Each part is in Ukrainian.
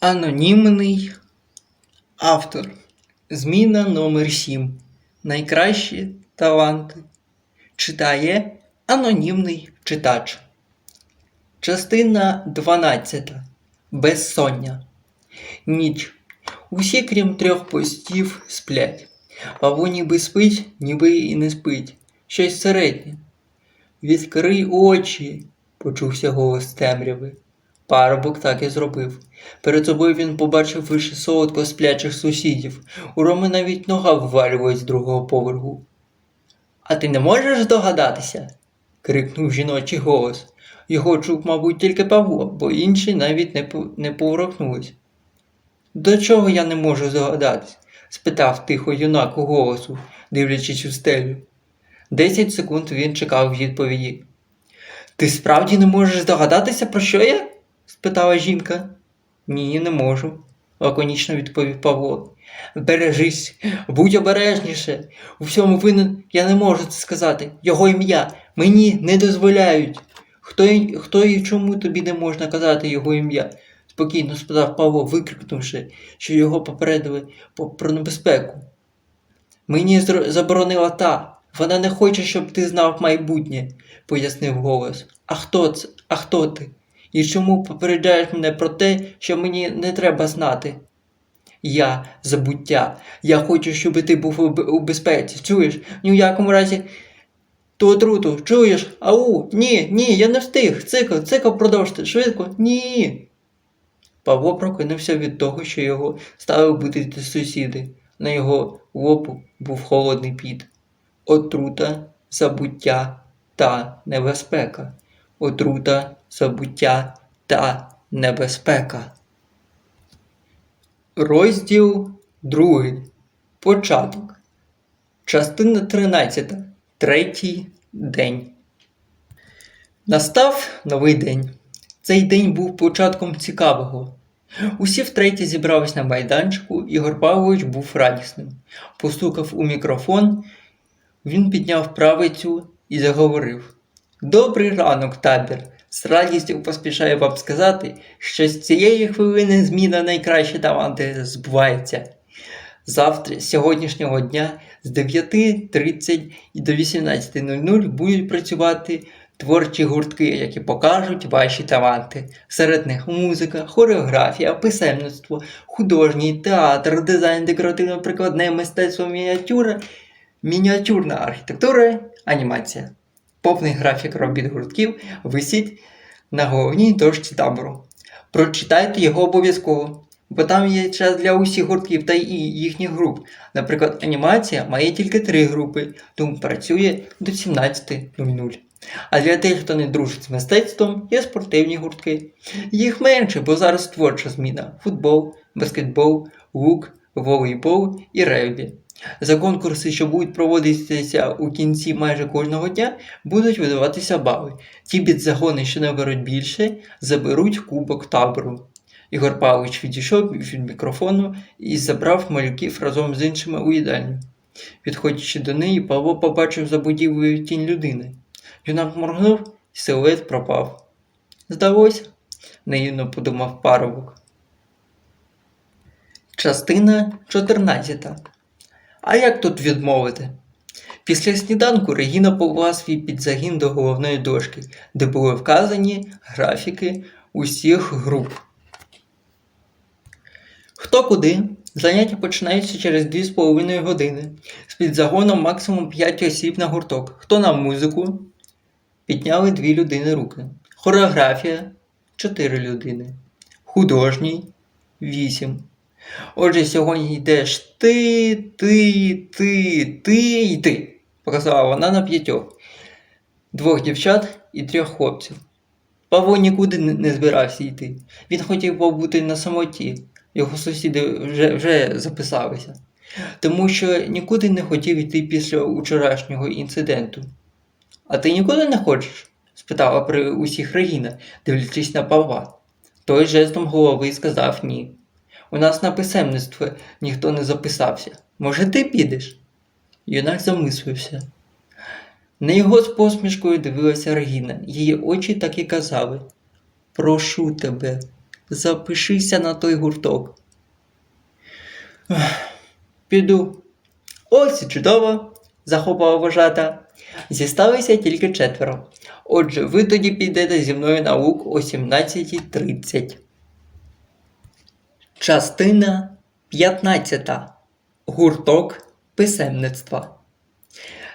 Анонімний автор. Зміна номер 7. Найкращі таланти. Читає анонімний читач. Частина 12. Безсоння. Ніч. Усі, крім трьох постів, сплять. Павло ніби спить, ніби і не спить. Щось середнє. Відкрий очі, почувся голос темряви. Парубок так і зробив. Перед собою він побачив вище солодко сплячих сусідів. У Роми навіть нога ввалювалась з другого поверху. А ти не можеш здогадатися? крикнув жіночий голос. Його чув, мабуть, тільки Павло, бо інші навіть не, не поворухнулись. До чого я не можу здогадатись? спитав тихо юнак у голосу, дивлячись у стелю. Десять секунд він чекав відповіді. Ти справді не можеш здогадатися, про що я? Спитала жінка. Ні, не можу, лаконічно відповів Павло. Бережись, будь обережніше. У всьому винен я не можу це сказати. Його ім'я мені не дозволяють. Хто, хто і чому тобі не можна казати його ім'я? спокійно спитав Павло, викрикнувши, що його попередили про небезпеку. Мені заборонила та. Вона не хоче, щоб ти знав майбутнє, пояснив голос. А хто це? А хто ти? І чому попереджаєш мене про те, що мені не треба знати? Я забуття. Я хочу, щоб ти був у, безпеці. Чуєш? Ні в якому разі. Ту отруту, чуєш? Ау, ні, ні, я не встиг. Цикл, цикл продовжте, швидко, ні. Павло прокинувся від того, що його стали будити сусіди. На його лобу був холодний піт. Отрута, забуття та небезпека. Отрута, забуття та небезпека. Розділ 2. Початок. Частина 13. Третій день. Настав новий день. Цей день був початком цікавого. Усі втретє зібрались на майданчику, Ігор Павлович був радісним. Постукав у мікрофон, він підняв правицю і заговорив: Добрий ранок, табір! З радістю поспішаю вам сказати, що з цієї хвилини зміна найкращі таланти збувається. Завтра, з сьогоднішнього дня, з 9.30 і до 18.00 будуть працювати творчі гуртки, які покажуть ваші таланти. Серед них музика, хореографія, писемництво, художній театр, дизайн, декоративно-прикладне мистецтво, мініатюра, мініатюрна архітектура, анімація. Повний графік робіт гуртків висить на головній дошці табору. Прочитайте його обов'язково, бо там є час для усіх гуртків та і їхніх груп. Наприклад, анімація має тільки три групи, тому працює до 17.00. А для тих, хто не дружить з мистецтвом, є спортивні гуртки. Їх менше, бо зараз творча зміна: футбол, баскетбол, лук, волейбол і регбі. За конкурси, що будуть проводитися у кінці майже кожного дня, будуть видаватися бали. Ті підзагони, що наберуть більше, заберуть кубок табору. Ігор Павлович відійшов від мікрофону і забрав малюків разом з іншими у їдальню. Підходячи до неї, Павло побачив за будівлею тінь людини. Юнак моргнув, і силует пропав. Здалося, наївно подумав парубок. Частина 14. А як тут відмовити? Після сніданку Регіна повела свій підзагін до головної дошки, де були вказані графіки усіх груп. Хто куди? Заняття починаються через 2,5 години. З підзагоном максимум 5 осіб на гурток. Хто на музику? Підняли дві людини руки. Хореографія 4 людини. Художній 8. Отже, сьогодні йдеш ти, ти, ти, ти і ти, показала вона на п'ятьох. Двох дівчат і трьох хлопців. Павло нікуди не збирався йти. Він хотів побути на самоті. Його сусіди вже, вже записалися. Тому що нікуди не хотів йти після вчорашнього інциденту. А ти нікуди не хочеш? спитала при усіх Регіна, дивлячись на Павла. Той жестом голови сказав ні. У нас на писемництво ніхто не записався. Може, ти підеш? Юнак замислився. На його з посмішкою дивилася Регіна. Її очі так і казали: Прошу тебе, запишися на той гурток. Піду. Ось і чудово, захопила вожата. Зісталися тільки четверо. Отже, ви тоді підете зі мною на лук о 17.30. Частина 15. Гурток писемництва.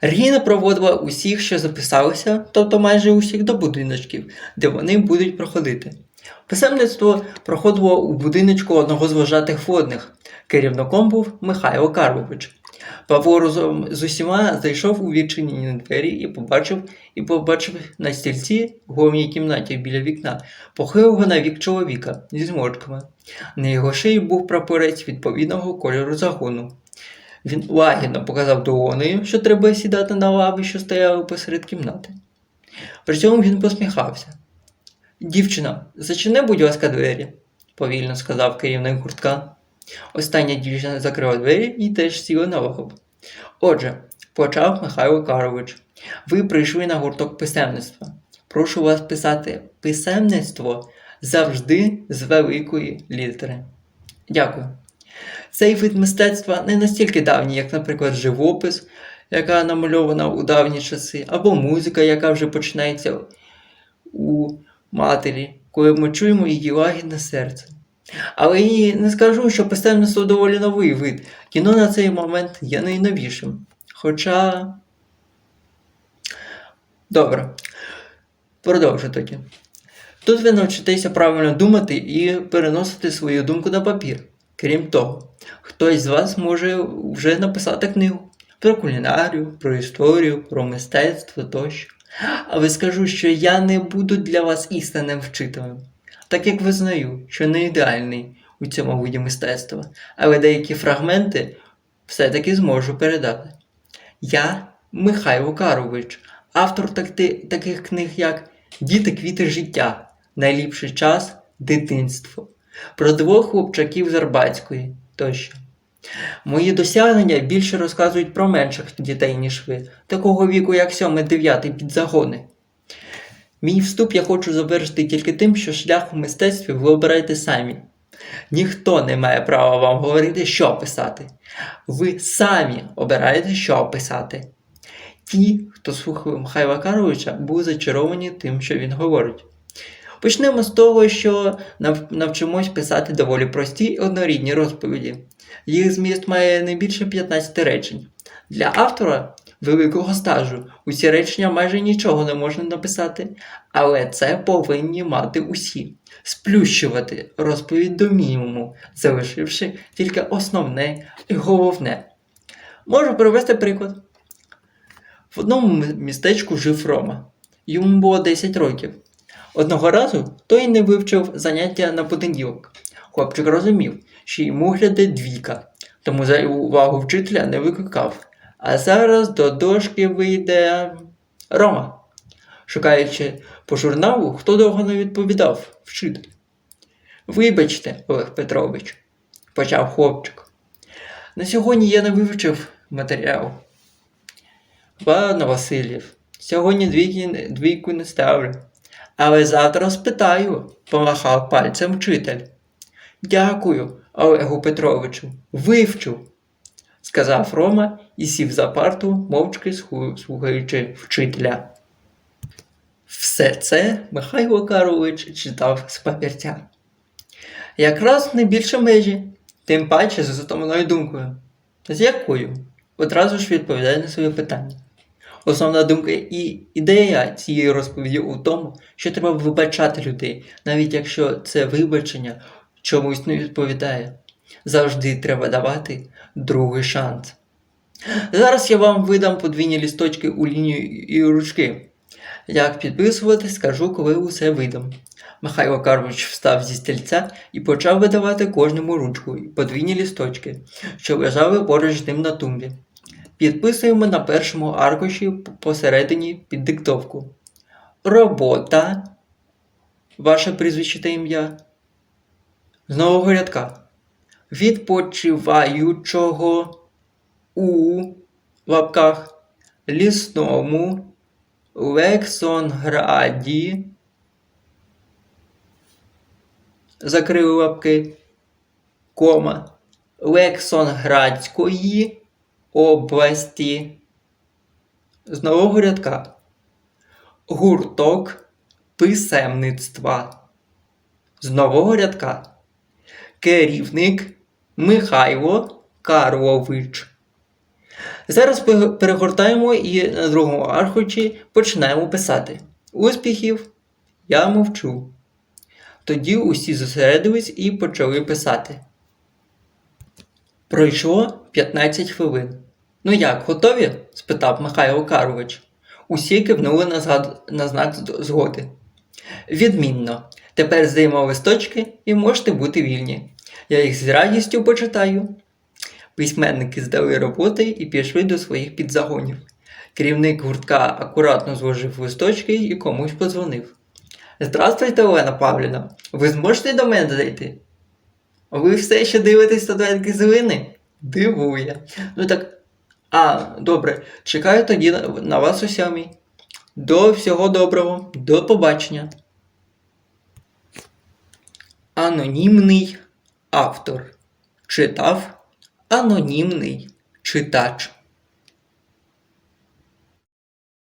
Регіна проводила усіх, що записалися, тобто майже усіх до будиночків, де вони будуть проходити. Писемництво проходило у будиночку одного з вважатих водних. Керівником був Михайло Карлович. Павло разом з усіма зайшов у відчинені двері і побачив, і побачив на стільці в головній кімнаті біля вікна похилого на вік чоловіка зі зморшками. На його шиї був прапорець відповідного кольору загону. Він лагідно показав долонею, що треба сідати на лави, що стояли посеред кімнати. При цьому він посміхався. Дівчина, зачини, будь ласка, двері, повільно сказав керівник гуртка. Остання дівчина закрила двері і теж сіла на лаву. Отже, почав Михайло Карлович. Ви прийшли на гурток писемництва. Прошу вас писати писемництво завжди з великої літери. Дякую. Цей вид мистецтва не настільки давній, як, наприклад, живопис, яка намальована у давні часи, або музика, яка вже починається у матері, коли ми чуємо її лагідне серце. Але і не скажу, що писемництво доволі новий вид. Кіно на цей момент є найновішим. Хоча. Добре. Продовжу тоді. Тут ви навчитеся правильно думати і переносити свою думку на папір. Крім того, хтось з вас може вже написати книгу про кулінарію, про історію, про мистецтво тощо. Але скажу, що я не буду для вас істинним вчителем, так як визнаю, що не ідеальний у цьому виді мистецтва, але деякі фрагменти все-таки зможу передати. Я Михайло Карович, автор такти- таких книг, як Діти квіти життя, Найліпший час дитинство, про двох хлопчаків з Арбатської тощо. Мої досягнення більше розказують про менших дітей, ніж ви, такого віку, як 7-9 підзагони. Мій вступ я хочу завершити тільки тим, що шлях у мистецтві ви обираєте самі. Ніхто не має права вам говорити, що писати. Ви самі обираєте, що писати. Ті, хто слухав Михайла Карловича, були зачаровані тим, що він говорить. Почнемо з того, що навчимось писати доволі прості й однорідні розповіді. Їх зміст має не більше 15 речень. Для автора великого стажу усі речення майже нічого не можна написати, але це повинні мати усі. Сплющувати розповідь до мінімуму, залишивши тільки основне і головне. Можу привести приклад. В одному містечку жив Рома. Йому було 10 років. Одного разу той не вивчив заняття на понеділок. Хлопчик розумів, що йому гляде двійка, тому за увагу вчителя не викликав. А зараз до дошки вийде Рома. Шукаючи по журналу, хто довго не відповідав вчитель. Вибачте, Олег Петрович, почав хлопчик. На сьогодні я не вивчив матеріал. Ладно, Васильєв, сьогодні двійки, двійку не ставлю. Але завтра спитаю, помахав пальцем вчитель. Дякую, Олегу Петровичу, вивчу, сказав Рома і сів за парту, мовчки слухаючи вчителя. Все це Михайло Карлович читав з папірця. Якраз не більше межі, тим паче з затомною думкою. З якою? Одразу ж відповідає на своє питання. Основна думка і ідея цієї розповіді у тому, що треба вибачати людей, навіть якщо це вибачення чомусь не відповідає. Завжди треба давати другий шанс. Зараз я вам видам подвійні лісточки у лінію і ручки. Як підписувати, скажу, коли усе видам. Михайло Карлович встав зі стільця і почав видавати кожному ручку і подвійні лісточки, що лежали поруч з ним на тумбі. Підписуємо на першому аркуші посередині під диктовку. Робота. Ваше прізвище та ім'я. З нового рядка. Відпочиваючого у лапках лісному Лексонграді закрили лапки, кома, Лексонградської області. З нового рядка. Гурток писемництва. З нового рядка. Керівник Михайло Карлович. Зараз перегортаємо і на другому аркуші починаємо писати. Успіхів я мовчу. Тоді усі зосередились і почали писати. Пройшло 15 хвилин. Ну як, готові? спитав Михайло Карлович. Усі кивнули на, згад... на знак згоди. Відмінно. Тепер здаємо листочки і можете бути вільні. Я їх з радістю почитаю. Письменники здали роботи і пішли до своїх підзагонів. Керівник гуртка акуратно зложив листочки і комусь подзвонив. Здравствуйте, Олена Павлівна. Ви зможете до мене зайти? Ви все ще дивитесь статуетки з глини? Дивує. Ну так. А, добре, чекаю тоді на, вас о сьомій. До всього доброго, до побачення. Анонімний автор. Читав анонімний читач.